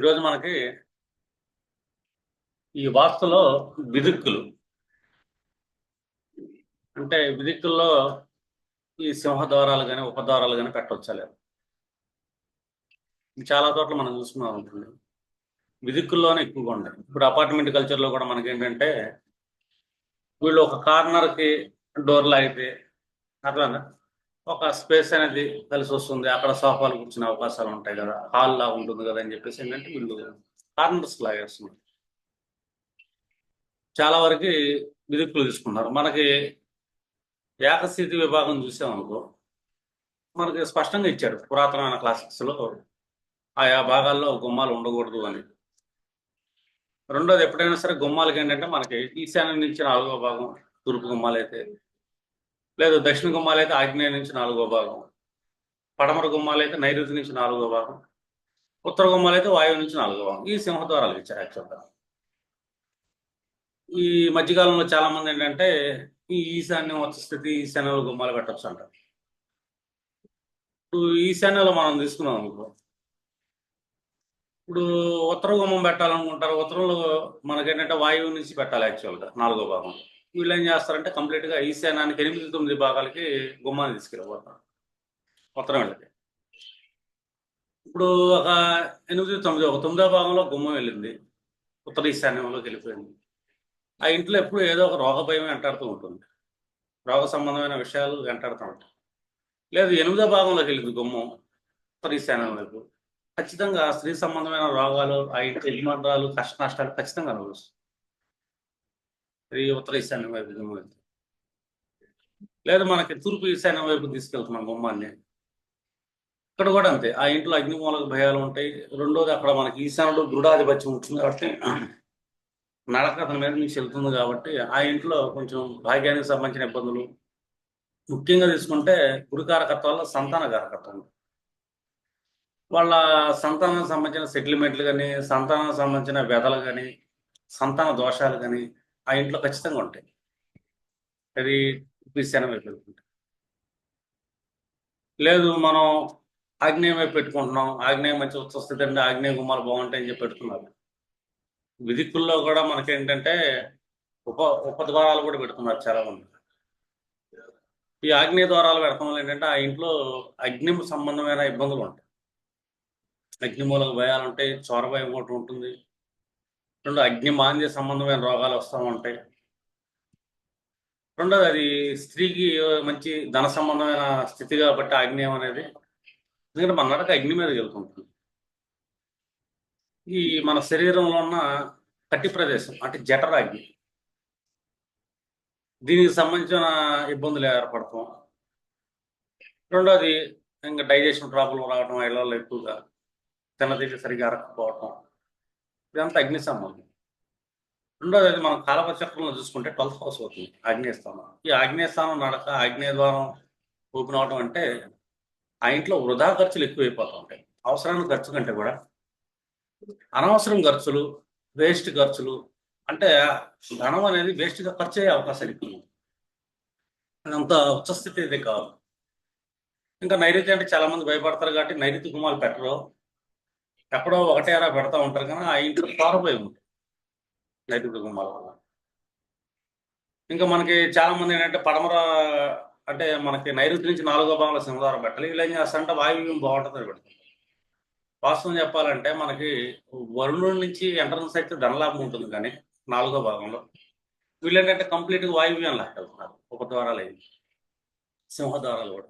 ఈరోజు మనకి ఈ వాస్తులో విదిక్కులు. అంటే విదిక్కుల్లో ఈ సింహద్వారాలు కానీ ఉపద్వారాలు కానీ పెట్టవచ్చా లేదు? చాలా చోట్ల మనం చూసుకున్నాం ఉంటుంది విదిక్కుల్లోనే ఎక్కువగా ఉంటాయి ఇప్పుడు అపార్ట్మెంట్ కల్చర్లో కూడా మనకి ఏంటంటే వీళ్ళు ఒక కార్నర్కి డోర్లు అయితే అట్లా ఒక స్పేస్ అనేది కలిసి వస్తుంది. అక్కడ సోఫాలు కూర్చునే అవకాశాలు ఉంటాయి కదా. హాల్ లా ఉంటుంది కదా అని చెప్పేసి ఏంటంటే వీళ్ళు కార్నర్స్ లాగేస్తున్నారు చాలా వరకు విదుక్కులు తీసుకున్నారు మనకి ఏకస్థితి విభాగం చూసామనుకో మనకి స్పష్టంగా ఇచ్చాడు పురాతనమైన క్లాసిక్స్లో ఆయా భాగాల్లో గుమ్మాలు ఉండకూడదు అని. రెండోది ఎప్పుడైనా సరే గుమ్మాలకి ఏంటంటే మనకి ఈశాన్యం నుంచి నాలుగో భాగం తూర్పు గుమ్మాలు అయితే లేదు దక్షిణ గుమ్మాలు అయితే ఆగ్నేయ నుంచి నాలుగో భాగం. పడమర గుమ్మాలు అయితే నైరుతి నుంచి నాలుగో భాగం. ఉత్తర గుమ్మాలు అయితే వాయువు నుంచి నాలుగో భాగం. ఈ సింహద్వారాలు ఇచ్చారు యాక్చువల్గా. ఈ మధ్యకాలంలో చాలా మంది ఏంటంటే ఈ ఈశాన్యం వచ్చే స్థితి ఈశాన్యంలో గుమ్మాలు పెట్టచ్చు అంటారు. ఇప్పుడు ఈశాన్యంలో మనం తీసుకున్నాం అనుకో. ఇప్పుడు ఉత్తర గుమ్మం పెట్టాలనుకుంటారు. ఉత్తరంలో మనకేంటంటే వాయువు నుంచి పెట్టాలి యాక్చువల్గా నాలుగో భాగం. వీళ్ళు ఏం చేస్తారంటే కంప్లీట్గా ఈశాన్యానికి ఎనిమిది తొమ్మిది భాగాలకి గుమ్మాన్ని తీసుకెళ్ళిపోతారు. ఉత్తరం వెళ్ళి ఇప్పుడు ఒక ఎనిమిది తొమ్మిది ఒక తొమ్మిదో భాగంలో గుమ్మం వెళ్ళింది. ఉత్తర ఈశాన్యంలోకి వెళ్ళిపోయింది. ఆ ఇంట్లో ఎప్పుడు ఏదో ఒక రోగ భయం వెంటాడుతూ ఉంటుంది. రోగ సంబంధమైన విషయాలు వెంటాడుతూ ఉంటాయి. లేదు ఎనిమిదో భాగంలోకి వెళ్ళింది గుమ్మం. ఉత్తర ఈశాన్యం వైపు. ఖచ్చితంగా స్త్రీ సంబంధమైన రోగాలు ఆ ఇంటి యజమానురాలు కష్ట నష్టాలు ఖచ్చితంగా అనుభవిస్తుంది. స్త్రీ ఉత్తర ఈశాన్యం వైపు లేదా మనకి తూర్పు ఈశాన్యం వైపు తీసుకెళ్తున్నాం బొమ్మాన్ని. ఇక్కడ కూడా అంతే. ఆ ఇంట్లో అగ్నిమూలక భయాలు ఉంటాయి. రెండోది అక్కడ మనకి ఈశాన్యంలో దృఢాధిపత్యం ఉంటుంది కాబట్టి నడక అతని మీద నుంచి వెళ్తుంది కాబట్టి ఆ ఇంట్లో కొంచెం భాగ్యానికి సంబంధించిన ఇబ్బందులు. ముఖ్యంగా తీసుకుంటే గురుకారకత్వాల్లో సంతాన కారకత్వం వాళ్ళ సంతానానికి సంబంధించిన సెటిల్మెంట్లు కానీ సంతానానికి సంబంధించిన వ్యధలు కానీ సంతాన దోషాలు కానీ ఆ ఇంట్లో ఖచ్చితంగా ఉంటాయి. అది విశానం వైపు వెళ్తుంటాయి లేదు మనం ఆగ్నేయం వైపు పెట్టుకుంటున్నాం. ఆగ్నేయం మంచి ఉత్సస్థితి అంటే ఆగ్నేయ గుమ్మాలు బాగుంటాయని చెప్పి పెడుతున్నారు. విదిక్కుల్లో కూడా మనకేంటంటే ఉప ఉపద్వారాలు కూడా పెడుతున్నారు చాలా మంది ఈ ఆగ్నేయ ద్వారాలు పెడతాం వల్ల ఏంటంటే ఆ ఇంట్లో అగ్ని సంబంధమైన ఇబ్బందులు ఉంటాయి. అగ్ని మూలక భయాలు ఉంటాయి చోరభయం ఒకటి ఉంటుంది. రెండు అగ్ని మాంద్య సంబంధమైన రోగాలు వస్తూ ఉంటాయి. రెండోది అది స్త్రీకి మంచి ధన సంబంధమైన స్థితి కాబట్టి ఆగ్నేయం అనేది ఎందుకంటే మన నడక అగ్ని మీద వెళ్తుంటుంది ఈ మన శరీరంలో ఉన్న కట్టి ప్రదేశం అంటే జఠరాగ్ని దీనికి సంబంధించిన ఇబ్బందులు ఏర్పడతాం. రెండోది ఇంకా డైజెషన్ ప్రాబ్లం రావడం ఇళ్ళల్లో ఎక్కువగా తిన్నది సరిగా అరకపోవటం ఇదంతా అగ్ని సంబంధం. రెండోది మనం కాలప చక్రంలో చూసుకుంటే ట్వెల్త్ హౌస్ అవుతుంది ఆగ్నేయస్థానం. ఈ ఆగ్నేయస్థానం నడక ఆగ్నేయ ద్వారం ఓపెన్ అవడం అంటే ఆ ఇంట్లో వృధా ఖర్చులు ఎక్కువైపోతూ ఉంటాయి. అవసరమైన ఖర్చు కంటే కూడా అనవసరం ఖర్చులు వేస్ట్ ఖర్చులు అంటే ధనం అనేది వేస్ట్గా ఖర్చు అయ్యే అవకాశాలు ఎక్కువ అంత ఉచ్చస్థితి అయితే కాదు. ఇంకా నైరుతి అంటే చాలా మంది భయపడతారు కాబట్టి నైరుతి గుమాలు పెట్టరు. ఎక్కడో ఒకటే అలా పెడతా ఉంటారు కానీ ఆ ఇంట్లో పారిపోయి ఉంటుంది రైతు గుమ్మాల వల్ల ఇంకా మనకి చాలా మంది ఏంటంటే పడమర అంటే మనకి నైరుతి నుంచి నాలుగో భాగంలో సింహద్వారం పెట్టాలి. వీళ్ళు ఏం చేస్తారంటే వాయువ్యం బాగుంటుంది పెడతారు వాస్తవం చెప్పాలంటే మనకి వరుణుడి నుంచి ఎంట్రన్స్ అయితే ధనలాభం ఉంటుంది కానీ నాలుగో భాగంలో. వీళ్ళు ఏంటంటే కంప్లీట్గా వాయువ్యం లాక్కెళ్తున్నారు. ఒక ద్వారాలు అయింది. సింహద్వారాలు కూడా.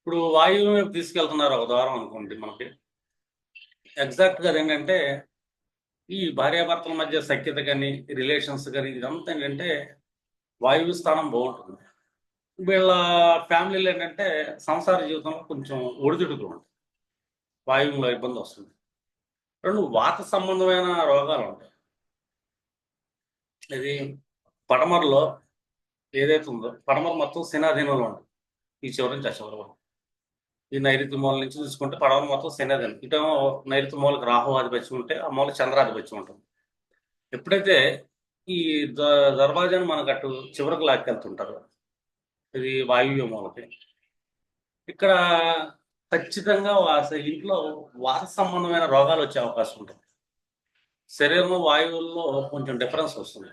ఇప్పుడు వాయువ్యం తీసుకెళ్తున్నారు ఒక ద్వారం అనుకోండి మనకి. ఎగ్జాక్ట్గా ఏంటంటే ఈ భార్యాభర్తల మధ్య సఖ్యత కానీ రిలేషన్స్ కానీ ఇదంతా ఏంటంటే వాయువు స్థానం బాగుంటుంది. వీళ్ళ ఫ్యామిలీలో ఏంటంటే సంసార జీవితంలో కొంచెం ఒడిదుడుకులు ఉంటాయి. వాయువులో ఇబ్బంది వస్తుంది. రెండు వాత సంబంధమైన రోగాలు ఉంటాయి. ఇది పడమరలో ఏదైతే ఉందో పడమర మొత్తం సినాధీనంలో ఉంటుంది. ఈ చివరి నుంచి ఆ చివరి వరకు. ఈ నైరుతి మూల నుంచి చూసుకుంటే పడవలు మొత్తం శనాధీనం ఇటేమో నైరుతి మూలకు రాహు ఆధిపత్యం ఉంటే ఆ మూల చంద్రాధిపత్యం ఉంటుంది. ఎప్పుడైతే ఈ ద- దర్వాజాను మనకు అటు చివరకు లాక్కెళ్తుంటారు ఇది వాయువ్య మూలకి ఇక్కడ ఖచ్చితంగా అసలు ఇంట్లో వాత సంబంధమైన రోగాలు వచ్చే అవకాశం ఉంటుంది. శరీరంలో వాయువుల్లో కొంచెం డిఫరెన్స్ వస్తుంది.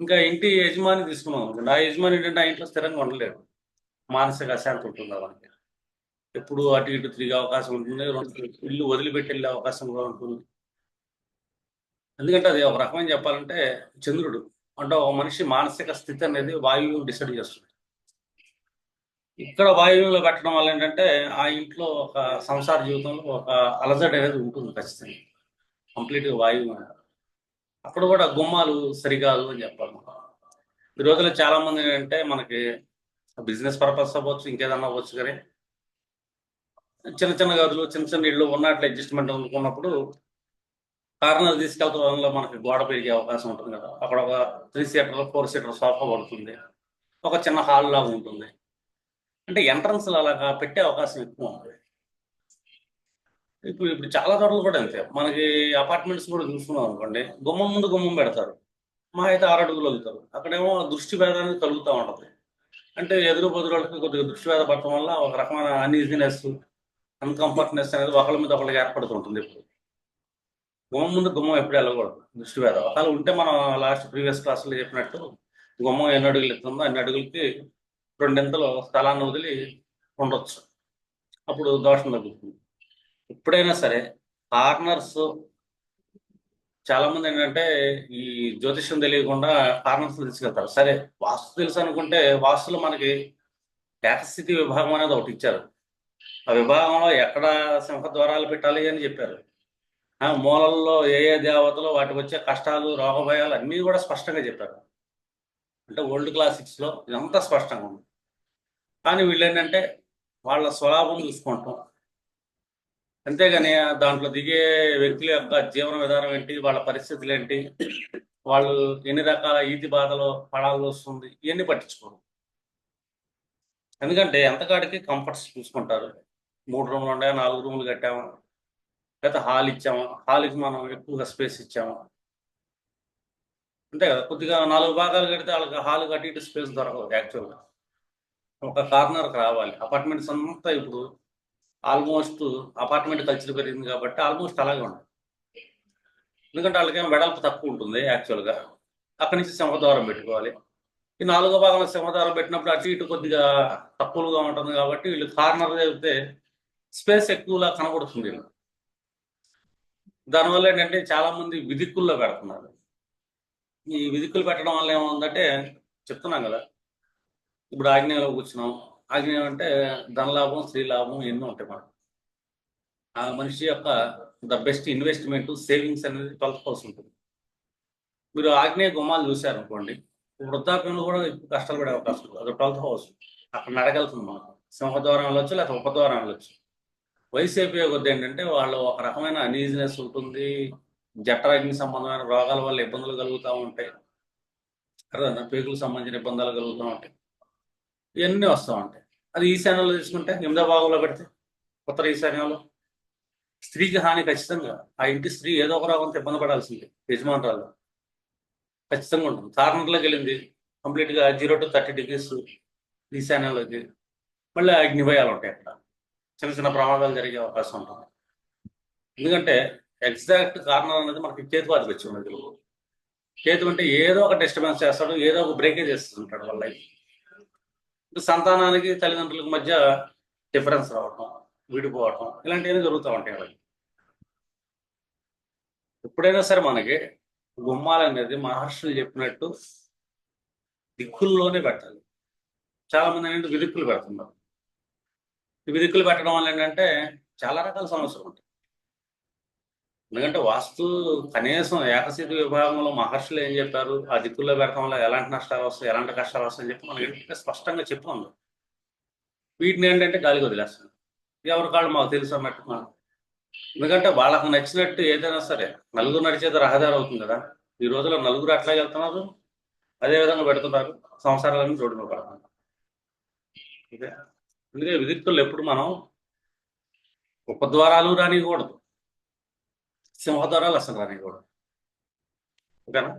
ఇంకా ఇంటి యజమాని తీసుకున్నాం అనుకోండి. ఆ యజమాని ఏంటంటే ఆ ఇంట్లో స్థిరంగా ఉండలేడు. మానసిక అశాంతి ఉంటుంది వాళ్ళకి ఎప్పుడు అటు ఇటు తిరిగే అవకాశం ఉంటుంది. రెండు ఇల్లు వదిలిపెట్టి వెళ్ళే అవకాశం కూడా ఉంటుంది. ఎందుకంటే అది ఒక రకమైన చెప్పాలంటే చంద్రుడు అంటే ఒక మనిషి మానసిక స్థితి అనేది వాయువు డిసైడ్ చేస్తుంది. ఇక్కడ వాయువులో పెట్టడం వల్ల ఏంటంటే ఆ ఇంట్లో ఒక సంసార జీవితంలో ఒక అలజడి అనేది ఉంటుంది ఖచ్చితంగా. కంప్లీట్గా వాయువు మీద. అక్కడ కూడా గుమ్మాలు సరికాదు అని చెప్పాలి ఈ రోజుల్లో చాలా మంది ఏంటంటే మనకి బిజినెస్ పర్పస్ అవ్వచ్చు ఇంకేదన్నా అవ్వచ్చు కానీ చిన్న చిన్న గదులు చిన్న చిన్న ఇళ్ళు ఉన్నట్లు అడ్జస్ట్మెంట్ అనుకున్నప్పుడు కార్నర్ తీసుకెళ్తున్న వల్ల మనకి గోడ పెరిగే అవకాశం ఉంటుంది కదా. అక్కడ ఒక three seater four seater sofa పడుతుంది. ఒక చిన్న హాల్ లాగా ఉంటుంది. అంటే ఎంట్రన్స్ అలాగా పెట్టే అవకాశం ఎక్కువ ఉంది. ఇప్పుడు ఇప్పుడు చాలా చోట్ల కూడా అంతే. మనకి అపార్ట్మెంట్స్ కూడా చూసుకున్నాం అనుకోండి గుమ్మం ముందు గుమ్మం పెడతారు. మా అయితే ఆరు అడుగులు వెళ్తారు అక్కడేమో దృష్టి భేదానికి కలుగుతూ ఉంటుంది. అంటే ఎదురు బదురులకి కొద్దిగా దృష్టి భేద పడటం వల్ల ఒక రకమైన అన్ఈజీనెస్ అన్కంఫర్ట్నెస్ అనేది ఒకళ్ళ మీద ఒకళ్ళకి ఏర్పడుతుంటుంది ఇప్పుడు. గుమ్మం ముందు గుమ్మం ఎప్పుడు వెళ్ళకూడదు దృష్టి వేద ఒకవేళ ఉంటే మనం లాస్ట్ ప్రీవియస్ క్లాసులో చెప్పినట్టు గుమ్మం ఎన్ని అడుగులు ఎత్తుందో అన్ని అడుగులకి రెండింతలు స్థలాన్ని వదిలి ఉండొచ్చు. అప్పుడు దోషం తగ్గుతుంది. ఎప్పుడైనా సరే కార్నర్స్ చాలా మంది ఏంటంటే ఈ జ్యోతిష్యం తెలియకుండా కార్నర్స్ తీసుకెళ్తారు. సరే వాస్తు తెలుసు అనుకుంటే వాస్తులో మనకి ఏకస్థితి విభాగం అనేది ఒకటి ఇచ్చారు. ఆ విభాగంలో ఎక్కడ సింహద్వారాలు పెట్టాలి అని చెప్పారు. మూలల్లో ఏ ఏ దేవతలు వాటికి వచ్చే కష్టాలు రోగభయాలు అన్నీ కూడా స్పష్టంగా చెప్పారు. అంటే ఓల్డ్ క్లాసిక్స్లో ఇదంతా స్పష్టంగా ఉంది. కానీ వీళ్ళు ఏంటంటే వాళ్ళ స్వలాభం చూసుకుంటాం. అంతేగాని దాంట్లో దిగే వ్యక్తుల యొక్క జీవన విధానం ఏంటి వాళ్ళ పరిస్థితులు ఏంటి వాళ్ళు ఎన్ని రకాల ఈతి బాధలు పడాల్సి వస్తుంది ఇవన్నీ పట్టించుకోరు. ఎందుకంటే ఎంతకాడికి కంఫర్ట్స్ చూసుకుంటారు. మూడు రూములు ఉన్నాయా? నాలుగు రూములు కట్టామా? లేకపోతే హాల్ ఇచ్చామా? హాల్కి మనం ఎక్కువగా స్పేస్ ఇచ్చామా? అంతే కదా. కొద్దిగా నాలుగు భాగాలు కడితే వాళ్ళకి హాల్ కట్టి ఇటు స్పేస్ దొరకదు యాక్చువల్గా ఒక కార్నర్కి రావాలి. అపార్ట్మెంట్స్ అంతా ఇప్పుడు ఆల్మోస్ట్ అపార్ట్మెంట్ కల్చర్ పెరిగింది కాబట్టి ఆల్మోస్ట్ అలాగే ఉంటుంది ఎందుకంటే వాళ్ళకేమో వెడల్పు తక్కువ ఉంటుంది యాక్చువల్గా అక్కడి నుంచి సింహద్వారం పెట్టుకోవాలి. ఈ నాలుగో భాగంలో సింహద్వారం పెట్టినప్పుడు అటు ఇటు కొద్దిగా తక్కువగా ఉంటుంది కాబట్టి వీళ్ళు కార్నర్ చెబితే స్పేస్ ఎక్కువలా కనబడుతుంది దానివల్ల ఏంటంటే చాలా మంది విదిక్కుల్లో పెడుతున్నారు. ఈ విదిక్కులు పెట్టడం వల్ల ఏముందంటే చెప్తున్నాం కదా ఇప్పుడు ఆగ్నేయంలో కూర్చున్నాం. ఆగ్నేయం అంటే ధనలాభం స్త్రీలాభం ఎన్నో ఉంటాయి మనకు. ఆ మనిషి యొక్క ద బెస్ట్ ఇన్వెస్ట్మెంట్ సేవింగ్స్ అనేది ట్వెల్త్ హౌస్ ఉంటుంది. మీరు ఆగ్నేయ గుమ్మాలు చూశారనుకోండి వృద్ధాప్యంలో కూడా ఎక్కువ కష్టాలు పడే అవకాశం ఉంటుంది అది ట్వెల్త్ హౌస్. అక్కడ నడగలుగుతుంది మనకు సింహద్వారం వెళ్ళొచ్చు లేకపోతే ఉపద్వారం వెళ్ళొచ్చు వైసీపీ కొద్ది ఏంటంటే వాళ్ళు ఒక రకమైన అనీజినెస్ ఉంటుంది. జఠరాగ్ని సంబంధమైన రోగాల వల్ల ఇబ్బందులు కలుగుతూ ఉంటాయి. అర్థం పేగులకు సంబంధించిన ఇబ్బందులు కలుగుతూ ఉంటాయి. ఇవన్నీ వస్తూ ఉంటాయి. అది ఈశాన్యంలో తీసుకుంటే ఎనిమిదో భాగంలో పెడితే ఉత్తర ఈశాన్యంలో స్త్రీకి హాని ఖచ్చితంగా. ఆ ఇంటి స్త్రీ ఏదో ఒక రోగంతో ఇబ్బంది పడాల్సిందే. యజమానురాలు. ఖచ్చితంగా ఉంటుంది. కార్నర్లోకి వెళ్ళింది. కంప్లీట్గా జీరో టు థర్టీ డిగ్రీస్ ఈశాన్యంలోకి మళ్ళీ అగ్నిభయాలు ఉంటాయి అక్కడ. చిన్న చిన్న ప్రమాదాలు జరిగే అవకాశం ఉంటుంది. ఎందుకంటే ఎగ్జాక్ట్ కార్నర్ అనేది మనకి కేతు వచ్చి ఉన్నది కేతు అంటే ఏదో ఒక డిస్టర్బెన్స్ చేస్తాడు ఏదో ఒక బ్రేకేజ్ చేస్తుంటాడు వాళ్ళ లైఫ్. సంతానానికి తల్లిదండ్రులకు మధ్య డిఫరెన్స్ రావటం విడిపోవటం ఇలాంటివన్నీ జరుగుతూ ఉంటాయి వాళ్ళకి. ఎప్పుడైనా సరే మనకి గుమ్మాలనేది మహర్షులు చెప్పినట్టు దిక్కుల్లోనే పెట్టాలి. చాలా మంది ఏంటంటే విదిక్కులు పెడుతున్నారు. ఈ విదిక్కులు పెట్టడం వల్ల ఏంటంటే చాలా రకాల సమస్యలు ఉంటాయి. ఎందుకంటే వాస్తు కనీసం ఏకశీతి విభాగంలో మహర్షులు ఏం చెప్పారు? ఆ దిక్కుల్లో పెట్టడం వల్ల ఎలాంటి నష్టాలు వస్తాయి? ఎలాంటి కష్టాలు వస్తాయని చెప్పి మనకి ఏంటంటే స్పష్టంగా చెప్పాము వీటిని ఏంటంటే గాలికి వదిలేస్తాను ఎవరి కాళ్ళు మాకు తెలుసు అన్నట్టు మనం ఎందుకంటే వాళ్ళకు నచ్చినట్టు ఏదైనా సరే నలుగురు నడిచేది రహదారి అవుతుంది కదా. ఈ రోజుల్లో నలుగురు అట్లా వెళ్తున్నారు. అదే విధంగా పెడుతున్నారు. సంవత్సరాలన్నీ రోడ్డు మీద అందుకే విదిక్తులు ఎప్పుడు మనం ఉపద్వారాలు రానివ్వకూడదు సింహద్వారాలు అసలు రానివ్వకూడదు ఓకేనా?